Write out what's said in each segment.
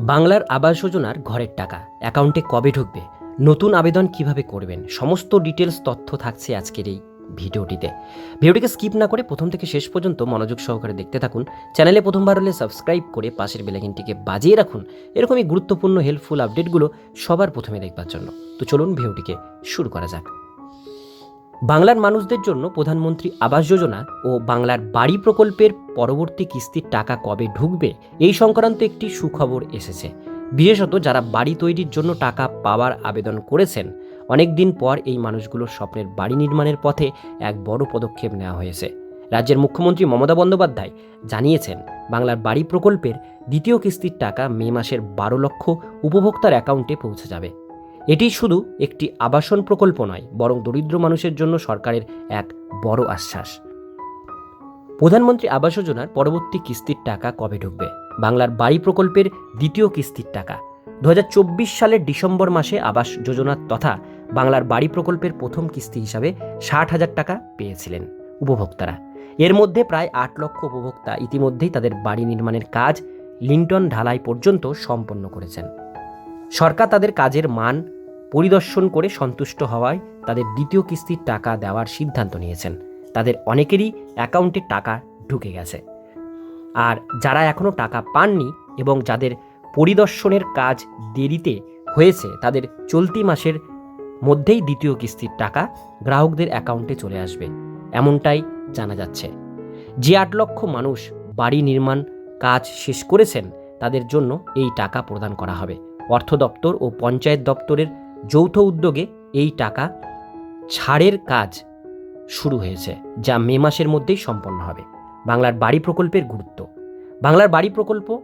বাংলার আবাস যোজনার ঘরের টাকা, অ্যাকাউন্টে কবে ঢুকবে, নতুন আবেদন কীভাবে করবেন, সমস্ত ডিটেলস তথ্য থাকছে আজকের এই ভিডিওটিতে। ভিডিওটিকে স্কিপ না করে প্রথম থেকে শেষ পর্যন্ত মনোযোগ সহকারে দেখতে থাকুন। চ্যানেলে প্রথমবার হলে সাবস্ক্রাইব করে পাশের বেলাইকিনটিকে বাজিয়ে রাখুন। এরকমই গুরুত্বপূর্ণ হেল্পফুল আপডেটগুলো সবার প্রথমে দেখবার জন্য। তো চলুন ভিডিওটিকে শুরু করা যাক। বাংলার মানুষদের জন্য প্রধানমন্ত্রী আবাস যোজনা ও বাংলার বাড়ি প্রকল্পের পরবর্তী কিস্তির টাকা কবে ঢুকবে, এই সংক্রান্ত একটি সুখবর এসেছে। বিশেষত যারা বাড়ি তৈরির জন্য টাকা পাওয়ার আবেদন করেছেন অনেক দিন পর এই মানুষগুলোর স্বপ্নের বাড়ি নির্মাণের পথে এক বড় পদক্ষেপ নেওয়া হয়েছে। রাজ্যের মুখ্যমন্ত্রী মমতা বন্দ্যোপাধ্যায় জানিয়েছেন, বাংলার বাড়ি প্রকল্পের দ্বিতীয় কিস্তির টাকা মে মাসের বারো লক্ষ উপভোক্তার অ্যাকাউন্টে পৌঁছে যাবে। এটি শুধু একটি আবাসন প্রকল্প নয়, বরং দরিদ্র মানুষের জন্য সরকারের এক বড় আশ্বাস। প্রধানমন্ত্রী আবাস যোজনার পরবর্তী কিস্তির টাকা কবে ঢুকবে? বাংলার বাড়ি প্রকল্পের দ্বিতীয় কিস্তির টাকা। দু হাজার চব্বিশ সালের ডিসেম্বর মাসে আবাস যোজনা তথা বাংলার বাড়ি প্রকল্পের প্রথম কিস্তি হিসাবে ষাট হাজার টাকা পেয়েছিলেন উপভোক্তারা। এর মধ্যে প্রায় আট লক্ষ উপভোক্তা ইতিমধ্যেই তাদের বাড়ি নির্মাণের কাজ লিন্টন ঢালাই পর্যন্ত সম্পন্ন করেছেন। সরকার তাদের কাজের মান পরিদর্শন করে সন্তুষ্ট হওয়ায় তাদের দ্বিতীয় কিস্তির টাকা দেওয়ার সিদ্ধান্ত নিয়েছেন। তাদের অনেকেরই অ্যাকাউন্টে টাকা ঢুকে গেছে। আর যারা এখনও টাকা পাননি এবং যাদের পরিদর্শনের কাজ দেরিতে হয়েছে, তাদের চলতি মাসের মধ্যেই দ্বিতীয় কিস্তির টাকা গ্রাহকদের অ্যাকাউন্টে চলে আসবে, এমনটাই জানা যাচ্ছে। যে আট লক্ষ মানুষ বাড়ি নির্মাণ কাজ শেষ করেছেন, তাদের জন্য এই টাকা প্রদান করা হবে। অর্থ দপ্তর ও পঞ্চায়েত দপ্তরের যৌথ উদ্যোগে এই টাকা ছাড়ের কাজ শুরু হয়েছে, যা মে মাসের মধ্যেই সম্পন্ন হবে। বাংলার বাড়ি প্রকল্পের গুরুত্ব। বাংলার বাড়ি প্রকল্প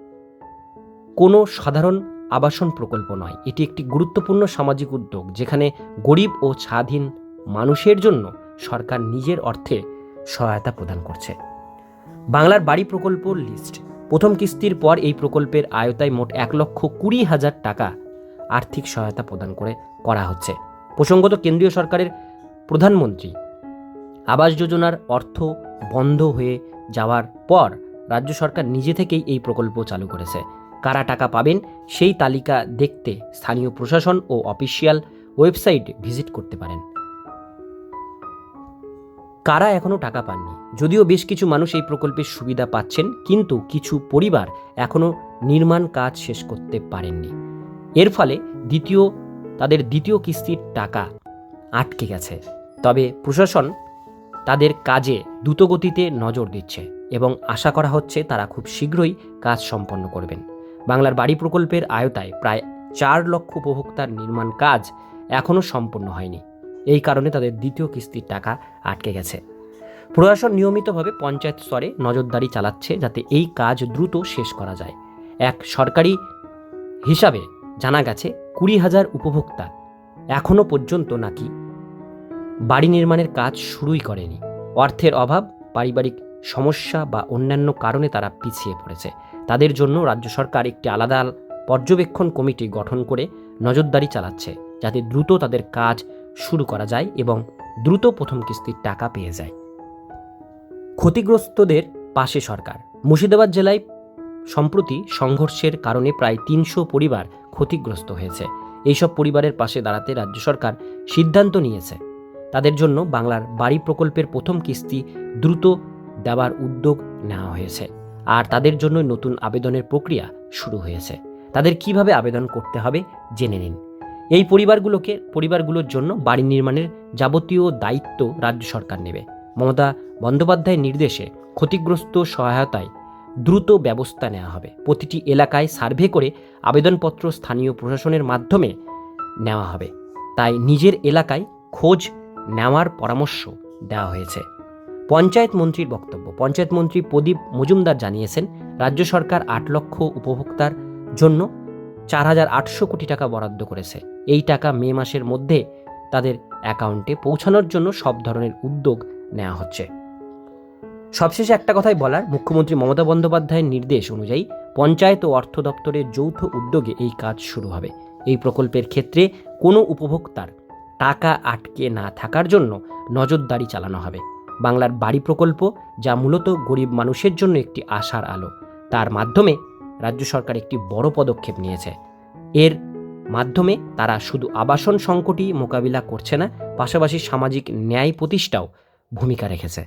কোনো সাধারণ আবাসন প্রকল্প নয়। এটি একটি গুরুত্বপূর্ণ সামাজিক উদ্যোগ, যেখানে গরিব ও স্বাধীন মানুষের জন্য সরকার নিজের অর্থে সহায়তা প্রদান করছে। বাংলার বাড়ি প্রকল্প লিস্ট। প্রথম কিস্তির পর এই প্রকল্পের আয়তায় মোট এক লক্ষ কুড়ি হাজার টাকা আর্থিক সহায়তা প্রদান করে করা হচ্ছে। প্রসঙ্গত কেন্দ্রীয় সরকারের প্রধানমন্ত্রী আবাস যোজনার অর্থ বন্ধ হয়ে যাওয়ার পর রাজ্য সরকার নিজে থেকেই এই প্রকল্প চালু করেছে। কারা টাকা পাবেন সেই তালিকা দেখতে স্থানীয় প্রশাসন ও অফিসিয়াল ওয়েবসাইট ভিজিট করতে পারেন। কারা এখনও টাকা পাননি? যদিও বেশ কিছু মানুষ এই প্রকল্পের সুবিধা পাচ্ছেন, কিন্তু কিছু পরিবার এখনও নির্মাণ কাজ শেষ করতে পারেননি। এর ফলে দ্বিতীয়, তাদের দ্বিতীয় কিস্তির টাকা আটকে গেছে। তবে প্রশাসন তাদের কাজে দ্রুতগতিতে নজর দিচ্ছে এবং আশা করা হচ্ছে তারা খুব শীঘ্রই কাজ সম্পন্ন করবেন। বাংলার বাড়ি প্রকল্পের আয়তায় প্রায় চার লক্ষ উপভোক্তার নির্মাণ কাজ এখনও সম্পন্ন হয়নি। এই কারণে তাদের দ্বিতীয় কিস্তির টাকা আটকে গেছে। প্রশাসন নিয়মিতভাবে পঞ্চায়েত স্তরে নজরদারি চালাচ্ছে যাতে এই কাজ দ্রুত শেষ করা যায়। এক সরকারি হিসাবে জানা গেছে কুড়ি হাজার উপভোক্তা এখনও পর্যন্ত নাকি বাড়ি নির্মাণের কাজ শুরুই করেনি। অর্থের অভাব, পারিবারিক সমস্যা বা অন্যান্য কারণে তারা পিছিয়ে পড়েছে। তাদের জন্য রাজ্য সরকার একটি আলাদা পর্যবেক্ষণ কমিটি গঠন করে নজরদারি চালাচ্ছে, যাতে দ্রুত তাদের কাজ শুরু করা যায় এবং দ্রুত প্রথম কিস্তির টাকা পেয়ে যায়। ক্ষতিগ্রস্তদের পাশে সরকার। মুর্শিদাবাদ জেলায় সম্প্রতি সংঘর্ষের কারণে প্রায় তিনশো পরিবার ক্ষতিগ্রস্ত হয়েছে। এইসব পরিবারের পাশে দাঁড়াতে রাজ্য সরকার সিদ্ধান্ত নিয়েছে। তাদের জন্য বাংলার বাড়ি প্রকল্পের প্রথম কিস্তি দ্রুত দেওয়ার উদ্যোগ নেওয়া হয়েছে। আর তাদের জন্য নতুন আবেদনের প্রক্রিয়া শুরু হয়েছে। তাদের কীভাবে আবেদন করতে হবে জেনে নিন। এই পরিবারগুলোকে, পরিবারগুলোর জন্য বাড়ি নির্মাণের যাবতীয় দায়িত্ব রাজ্য সরকার নেবে। মমতা বন্দ্যোপাধ্যায়ের নির্দেশে ক্ষতিগ্রস্ত সহায়তায় দ্রুত ব্যবস্থা নেওয়া হবে। প্রতিটি এলাকায় সার্ভে করে আবেদনপত্র স্থানীয় প্রশাসনের মাধ্যমে নেওয়া হবে। তাই নিজের এলাকায় খোঁজ নেওয়ার পরামর্শ দেওয়া হয়েছে। পঞ্চায়েত মন্ত্রীর বক্তব্য, পঞ্চায়েত মন্ত্রী প্রদীপ মজুমদার জানিয়েছেন, রাজ্য সরকার আট লক্ষ উপভোক্তার জন্য চার হাজার আটশো কোটি টাকা বরাদ্দ করেছে। এই টাকা মে মাসের মধ্যে তাদের অ্যাকাউন্টে পৌঁছানোর জন্য সব ধরনের উদ্যোগ নেওয়া হচ্ছে। সবশেষে একটা কথাই বলার, মুখ্যমন্ত্রী মমতা বন্দ্যোপাধ্যায়ের নির্দেশ অনুযায়ী পঞ্চায়েত ও অর্থ দপ্তরের যৌথ উদ্যোগে এই কাজ শুরু হবে। এই প্রকল্পের ক্ষেত্রে কোনো উপভোক্তার টাকা আটকে না থাকার জন্য নজরদারি চালানো হবে। বাংলার বাড়ি প্রকল্প, যা মূলত গরিব মানুষের জন্য একটি আশার আলো, তার মাধ্যমে রাজ্য সরকার একটি বড় পদক্ষেপ নিয়েছে। এর মাধ্যমে তারা শুধু আবাসন সংকটই মোকাবিলা করছে না, পাশাপাশি সামাজিক ন্যায় প্রতিষ্ঠাও ভূমিকা রেখেছে।